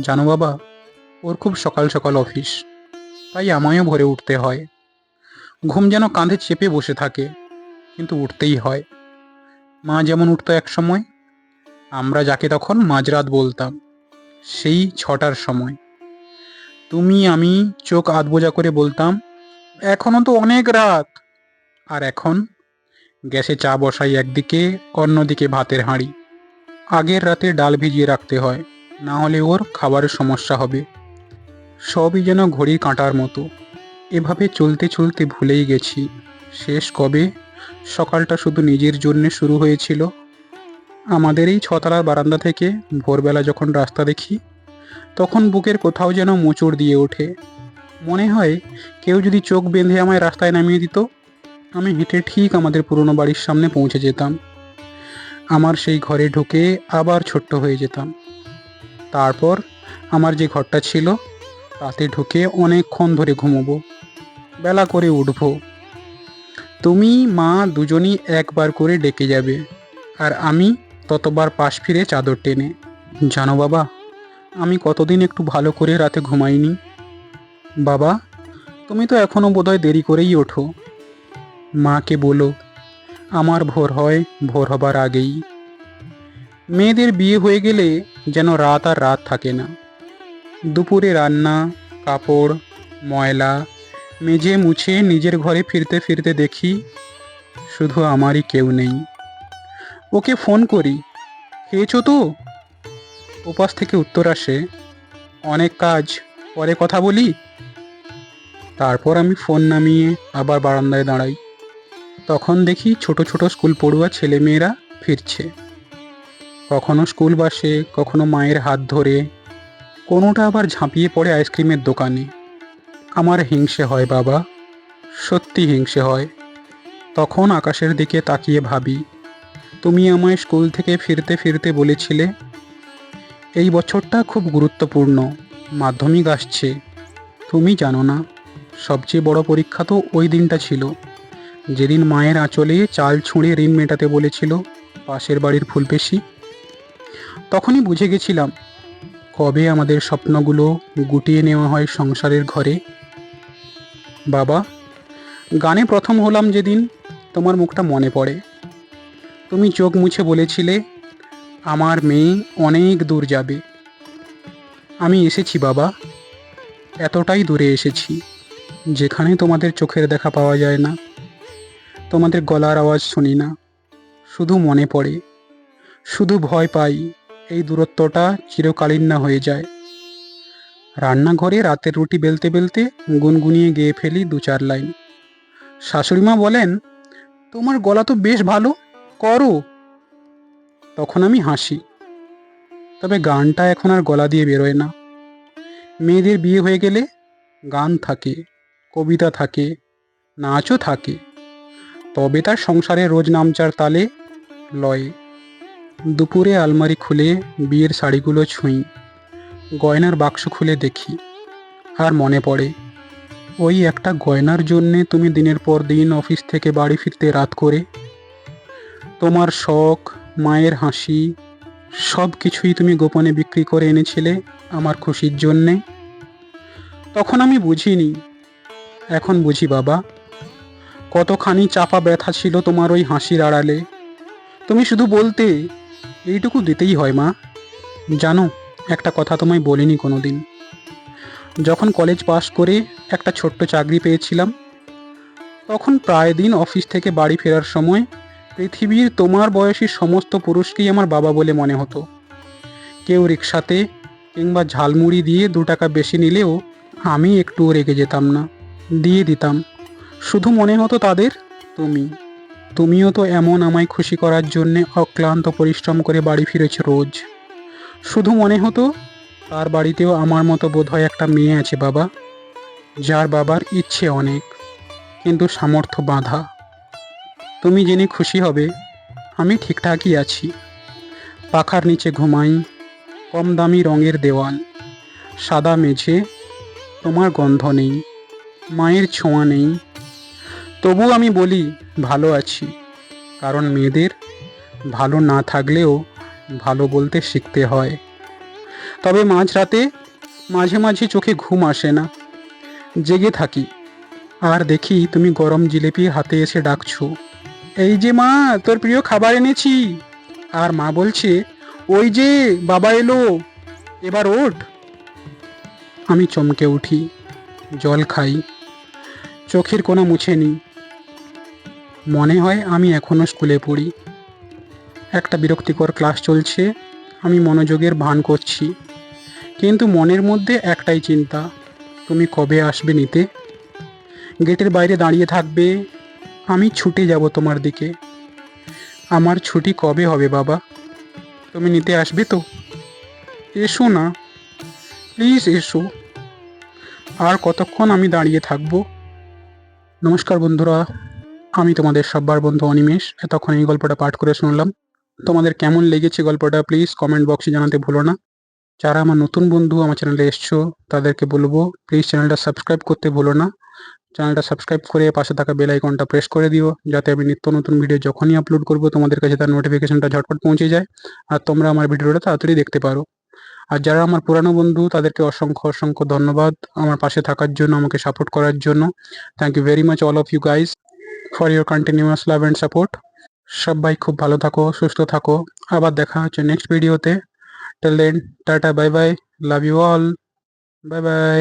জানো বাবা, ওর খুব সকাল সকাল অফিস, তাই আমায়ও ভরে উঠতে হয়। ঘুম যেন কাঁধে চেপে বসে থাকে, কিন্তু উঠতেই হয়। মা যেমন উঠতো এক সময়, আমরা যাকে তখন মাঝরাত বলতাম, সেই ছটার সময়। তুমি, আমি চোখ আধবোজা করে বলতাম, এখনও তো অনেক রাত। আর এখন গ্যাসে চা বসাই একদিকে, অন্যদিকে ভাতের হাঁড়ি। আগের রাতে ডাল ভিজিয়ে রাখতে হয়। না হলে ওর খাবারের সমস্যা হবে। সবই যেন ঘড়ির কাঁটার মতো। এভাবে চলতে চলতে ভুলেই গেছি। শেষ কবে? সকালটা শুধু নিজের জন্যে শুরু হয়েছিল। আমাদের এই ছতলার বারান্দা থেকে ভোরবেলা যখন রাস্তা দেখি, তখন বুকের কোথাও যেন মোচড় দিয়ে ওঠে। মনে হয় কেউ যদি চোখ বেঁধে আমায় রাস্তায় নামিয়ে দিত, আমি হেঁটে ঠিক আমাদের পুরনো বাড়ির সামনে পৌঁছে যেতাম। আমার সেই ঘরে ঢুকে আবার ছোট্ট হয়ে যেতাম। তারপর আমার যে ঘরটা ছিল, তাতে ঢুকে অনেকক্ষণ ধরে ঘুমোবো, বেলা করে উঠবো। তুমি, মা দুজনই একবার করে ডেকে যাবে, আর আমি ততবার পাশ ফিরে চাদর টেনে। জানো বাবা, আমি কতদিন একটু ভালো করে রাতে ঘুমাইনি। বাবা, তুমি তো এখনও বোধহয় দেরি করেই ওঠো। মাকে বলো, আমার ভোর হয়, ভোর হবার আগেই। মেয়েদের বিয়ে হয়ে গেলে যেন রাত আর রাত থাকে না। দুপুরে রান্না, কাপড়, ময়লা, মেজে মুছে নিজের ঘরে ফিরতে ফিরতে দেখি শুধু আমারই কেউ নেই। ওকে ফোন করি, খেয়েছো তো? উপাস থেকে উত্তর আসে, অনেক কাজ, পরে কথা বলি? তারপর আমি ফোন নামিয়ে আবার বারান্দায় দাঁড়াই। তখন দেখি ছোট ছোট স্কুল পড়ুয়া ছেলেমেয়েরা ফিরছে। কখনো স্কুল বাসে, কখনো মায়ের হাত ধরে। কোনোটা আবার ঝাঁপিয়ে পড়ে আইসক্রিমের দোকানে। আমার হিংসে হয় বাবা, সত্যি হিংসে হয়। তখন আকাশের দিকে তাকিয়ে ভাবি, তুমি আমায় স্কুল থেকে ফিরতে ফিরতে বলেছিলে? এই বছরটা খুব গুরুত্বপূর্ণ, মাধ্যমিক আসছে। তুমি জানো না, সবচেয়ে বড় পরীক্ষা তো ওই দিনটা ছিল। যেদিন মায়ের আঁচলে চাল ছুঁড়ে ঋণ মেটাতে বলেছিল, পাশের বাড়ির ফুলপেশি। তখনই বুঝে গেছিলাম, কবে আমাদের স্বপ্নগুলো গুটিয়ে নেওয়া হয় সংসারের ঘরে। বাবা, গানে প্রথম হলাম যেদিন তোমার মুখটা মনে পড়ে। তুমি চোখ মুছে বলেছিলে, আমার মেয়ে অনেক দূর যাবে। আমি এসেছি বাবা, এতটাই দূরে এসেছি, যেখানে তোমাদের চোখের দেখা পাওয়া যায় না। তোমাদের গলার আওয়াজ শুনি না, শুধু মনে পড়ে। শুধু ভয় পাই, এই দূরত্বটা চিরকালীন না হয়ে যায়। রান্নাঘরে রাতের রুটি বেলতে বেলতে গুনগুনিয়ে গেয়ে ফেলি দু চার লাইন। শাশুড়িমা বলেন, তোমার গলা তো বেশ ভালো, করো। তখন আমি হাসি। তবে গানটা এখন আর গলা দিয়ে বেরোয় না। মেয়েদের বিয়ে হয়ে গেলে গান থাকে, কবিতা থাকে, নাচও থাকে। তবে তার সংসারে রোজ নামচার তালে লয়ে। দুপুরে আলমারি খুলে বিয়ের শাড়িগুলো ছুঁই, গয়নার বাক্স খুলে দেখি, আর মনে পড়ে, ওই একটা গয়নার জন্যে তুমি দিনের পর দিন অফিস থেকে বাড়ি ফিরতে রাত করে। তোমার শখ, মায়ের হাসি, সব কিছুই তুমি গোপনে বিক্রি করে এনেছিলে আমার খুশির জন্যে। তখন আমি বুঝিনি, এখন বুঝি বাবা, কতখানি চাপা ব্যথা ছিল তোমার ওই হাসির আড়ালে। তুমি শুধু বলতে এইটুকু দিতেই হয়, মা। জানো, একটা কথা তোমায় বলিনি কোনো দিন যখন কলেজ পাশ করে একটা ছোট্ট চাকরি পেয়েছিলাম, তখন প্রায় দিন অফিস থেকে বাড়ি ফেরার সময় পৃথিবীর তোমার বয়সী সমস্ত পুরুষকেই আমার বাবা বলে মনে হতো। কেউ রিক্সাতে কিংবা ঝালমুড়ি দিয়ে দু টাকা বেশি নিলেও আমি একটুও রেগে যেতাম না। দিয়ে দিতাম। শুধু মনে হতো তাদের, তুমি। তুমিও তো এমন আমায় খুশি করার জন্যে অক্লান্ত পরিশ্রম করে বাড়ি ফিরেছ রোজ। শুধু মনে হতো, তার বাড়িতেও আমার মতো বোধহয় একটা মেয়ে আছে বাবা, যার বাবার ইচ্ছে অনেক, কিন্তু সামর্থ্য বাঁধা। তুমি জেনে খুশি হবে, আমি ঠিকঠাকই আছি। পাখার নিচে ঘুমাই, কম দামি রঙের দেওয়াল, সাদা মেঝে, তোমার গন্ধ নেই, মায়ের ছোঁয়া নেই। তবু আমি বলি ভালো আছি। কারণ মেয়েদের ভালো না থাকলেও ভালো বলতে শিখতে হয়। তবে মাঝরাতে মাঝে মাঝে চোখে ঘুম আসে না। জেগে থাকি। আর দেখি তুমি গরম জিলিপি হাতে এসে ডাকছো। এই যে মা, তোর প্রিয় খাবার এনেছি। আর মা বলছে, ওই যে, বাবা এলো। এবার ওঠ। আমি চমকে উঠি, জল খাই। চোখের কোনো মুছে নিই। মনে হয় আমি এখনও স্কুলে পড়ি। একটা বিরক্তিকর ক্লাস চলছে, আমি মনোযোগের ভান করছি। কিন্তু মনের মধ্যে একটাই চিন্তা, তুমি কবে আসবে নিতে? গেটের বাইরে দাঁড়িয়ে থাকবে, আমি ছুটে যাব তোমার দিকে। আমার ছুটি কবে হবে বাবা? তুমি নিতে আসবে তো? এসো না, প্লিজ এসো। আর কতক্ষণ আমি দাঁড়িয়ে থাকব? নমস্কার বন্ধুরা। আমি তোমাদের সব্বার বন্ধু অনিমেষ। এতক্ষণ এই গল্পটা পাঠ করে শুনলাম। তোমাদের কেমন লেগেছে গল্পটা প্লিজ কমেন্ট বক্সে জানাতে ভুলো না। যারা আমার নতুন বন্ধু আমার চ্যানেলে এসছো, তাদেরকে বলব, প্লিজ চ্যানেলটা সাবস্ক্রাইব করতে ভুলো না। চ্যানেলটা সাবস্ক্রাইব করে পাশে থাকা বেল আইকনটা প্রেস করে দিও, যাতে আমি নিত্য নতুন ভিডিও যখনই আপলোড করব, তোমাদের কাছে তার নোটিফিকেশনটা ঝটপট পৌঁছে যায়, আর তোমরা আমার ভিডিওটা তাড়াতাড়ি দেখতে পারো। আর যারা আমার পুরানো বন্ধু, তাদেরকে অসংখ্য অসংখ্য ধন্যবাদ আমার পাশে থাকার জন্য, আমাকে সাপোর্ট করার জন্য। Thank you very much all of you guys for your continuous love and support সবাই খুব ভালো থাকো, সুস্থ থাকো। আবার দেখা হচ্ছে নেক্সট ভিডিওতে till then tata bye bye love you all bye bye